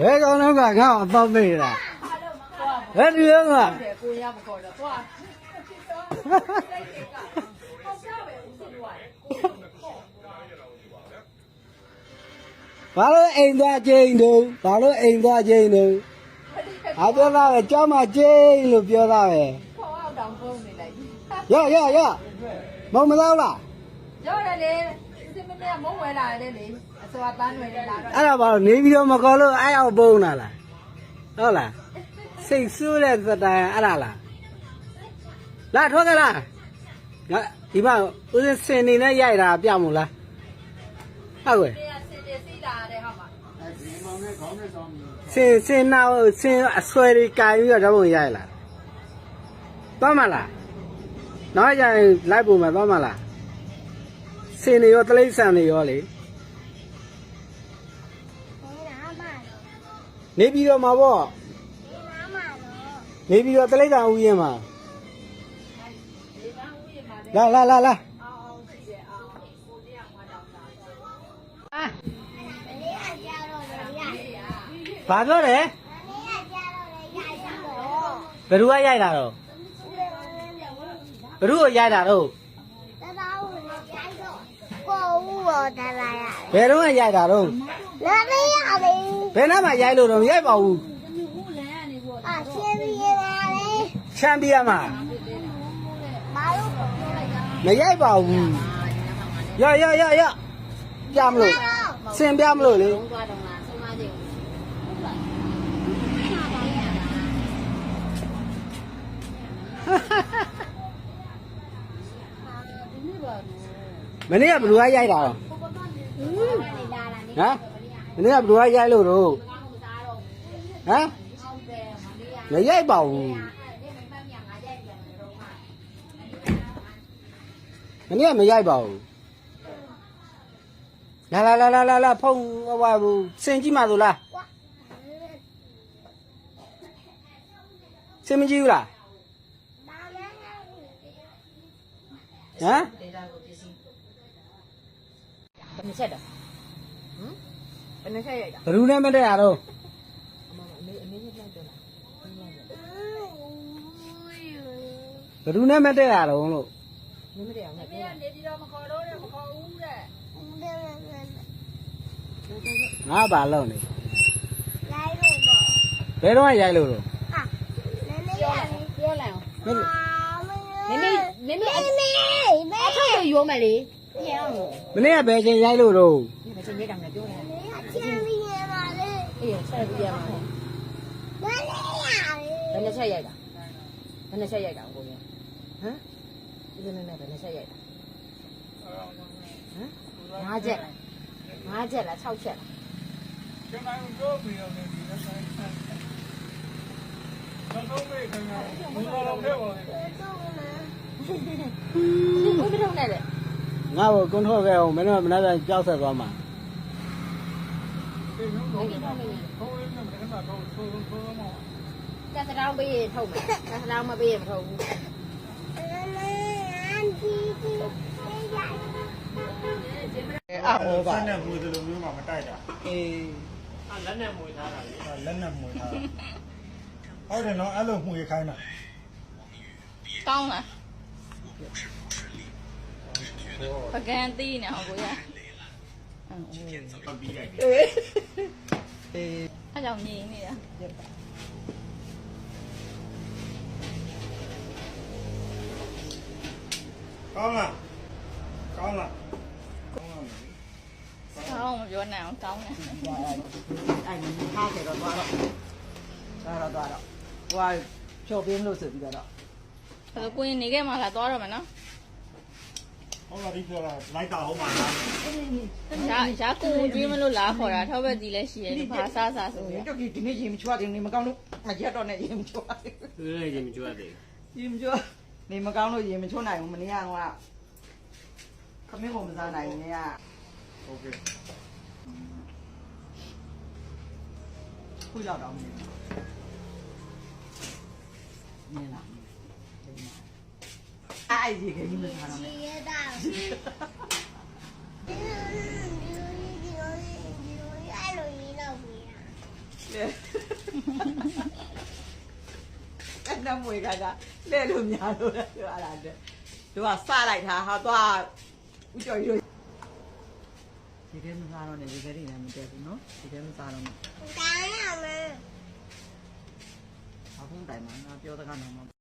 ဘယ်ကောင်တော့ကငါ့ကိုအပေါက်ပေးတာဘယ်ဒီရောကကိုရမခေါ်တော့သွားဘာလို့အိမ်သွားချင်းတုံးဘာလို့အိမ်သွားချင်းတုံးအပြောတာပဲကြောင်းမချင်းလို့ပြောတာပဲခေါ်အောင်တောင်ပုံနေလိုက်ရရရမုံမသားလားရောတယ်လေ စစ်မင်းကမုံဝဲလာတယ်လေအစောပန်းွယ်လာတော့အဲ့ဒါဘာလို့နေပြီးတော့မကောလို့အဲ့အောင်ပုံလာလားဟုတ်လားစိတ်ဆိုးတဲ့သတိုင်အဲ့ဒါလားလာထွက်ကြလားငါဒီမှာဦးစင်စင်နေနဲ့ရိုက်တာပြမို့လားဟုတ်ကဲ့တရားစစ်တယ်စီးလာတယ်ဟုတ်မှာစင်စင်နာစင်အဆွဲတွေကာပြီးတော့ဓာတ်ပုံရိုက်လာသွားမလားနောက်ကြရင်လိုက်ပုံမှာသွားမလား စင်နေရောတလိမ့်ဆန်နေရောလေနေပြီးတော့မှာပေါ့နေပြီးတော့တလိမ့်ဆန်ဦးရင်မှာလာလာလာလာဘာပြောလဲဘယ်သူကရိုက်တာတော့ဘယ်သူကိုရိုက်တာတော့ ကိုဦးရောတလာရဘယ်တော့ကရိုက်တာတော့လာမရလေဘယ်နားမှာရိုက်လို့တော့မရိုက်ပါဘူးအရှင်းပြပါလေချန်ပီယံမှာမလို့မရိုက်ပါဘူးရရရရပြမလို့စင်ပြမလို့လေ သွားတော့လားဆုံးမချင်း မနေ့ကဘယ်သူကရိုက်တာတော့ဟမ်မနေ့ကဘယ်သူကရိုက်လို့တော့ဟမ်မရိုက်ပါဘူးမနေ့ကမရိုက်ပါဘူးလာလာလာလာလာလာဖုန်းဟိုဟာဘူးစင်ကြည့်မှသို့လားစင်မကြည့်ဘူးလားဟမ်ဒေတာကိုပစ္စည်း ဘယ်နှချက်တော့ဟမ်ဘယ်နှချက်ရိုက်တာဘယ်သူနဲ့မတည့်ရတော့အမအမေအမေညက်လိုက်တော့လားဘယ်သူနဲ့မတည့်ရတော့လို့မင်းမတည်းအောင်နဲ့ပြောနေဒီတော့မခေါ်တော့နဲ့မခေါ်ဘူးတဲ့ငါဘာလုပ်နေလိုက်လို့တော့ဘယ်တော့မှရိုက်လို့တော့ဟာနည်းနည်းရလေပြောလိုက်အောင်မင်းမင်းမင်းမင်းအမေမေမေအထောက်ကိုရောမယ်လေပြောင်းလို့ မနေ့ကဘယ်ချိန်ရိုက်လို့တော့ဒီမချင်းရေးတောင်နဲ့ပြောလိုက်ချင်းပြပါလေအေးဆက်ပြရမှာမလေးရလေဘယ်နှချက်ရိုက်တာဘယ်နှချက်ရိုက်တာကိုရောဟမ်ဒီနေ့နဲ့ဘယ်နှချက်ရိုက်တာဟမ်ငါးချက်ငါးချက်လား6ချက်လားကျွန်တော်တို့ပြောပြီးတော့ဒီလိုဆိုင်တော့တော့မေးခင်ဗျာဘုံတော်တော့ခဲ့ပါလေဘယ်လိုနဲ့လဲ ငါ့ကိုကွန်ထရိုခဲ့အောင်မင်းတို့ကမနေ့ကကြောက်ဆက်သွားမှာဒီလိုတော့ဘုံလေးနဲ့မင်းကတော့ဆိုးဆိုးဆိုးမောတက်စတောင်းပေးရင်ထုတ်မယ်တက်စတောင်းမပေးရင်မထုတ်ဘူးအန်တီတီရအာဟောပါဆက်နဲ့မွေးတယ်လို့မျိုးမှမတိုက်တာအေးလက်နဲ့မွေးထားတာလက်နဲ့မွေးထားတာဟုတ်တယ်နော်အဲ့လိုမွေးခိုင်းတာကောင်းလား ပကံတီးနေဟောကိုရပြီးရိုက်အေးအဲ့ကြောင့်နေနေတာကောင်းလားကောင်းလားကောင်းလားကောင်းမပြောနိုင်အောင်ကောင်းတယ်အဲ့ဒီထားကြတော့သွားတော့သွားတော့သွားတော့ဟိုဖြော်ပြင်းလို့ဆိုပြီးတော့ဒါဆိုကိုရင်နေခဲ့မှလာသွားတော့မယ်နော် ဟုတ်လားဒီပြောတာလိုက်တာဟုတ်မှာလား ရာရာကိုကျွေးမလို့လာခေါ်တာထောက်ဘက်ကြီးလည်းရှိရဲ့လို့ဘာစားစားဆိုရ တော့ဒီဒီနေ့ရေမချွတ်တယ်နေမကောင်းလို့မရက်တော့နဲ့ရေမချွတ် သူလည်းရင်မကြွသေး ရေမချွတ်နေမကောင်းလို့ရေမချွတ်နိုင်ဘူးမနေ့ကကခမင်းကိုမစားနိုင်နေက โอเค ခုရောက်တော့မနေနေလား အဲ့ရေကလေးမစားတော့နဲ့ရေတာအဲ့နမွေကသာလဲလို့များလို့လားပြောရတာတို့ကစလိုက်တာဟာသွားဥကျော်ရွရေခဲမစားတော့နဲ့ရေခဲတွေလည်းမတည့်ဘူးနော်ရေခဲမစားတော့နဲ့တိုင်းရမယ်အခုတိုင်မှာငါပြောတကားတော့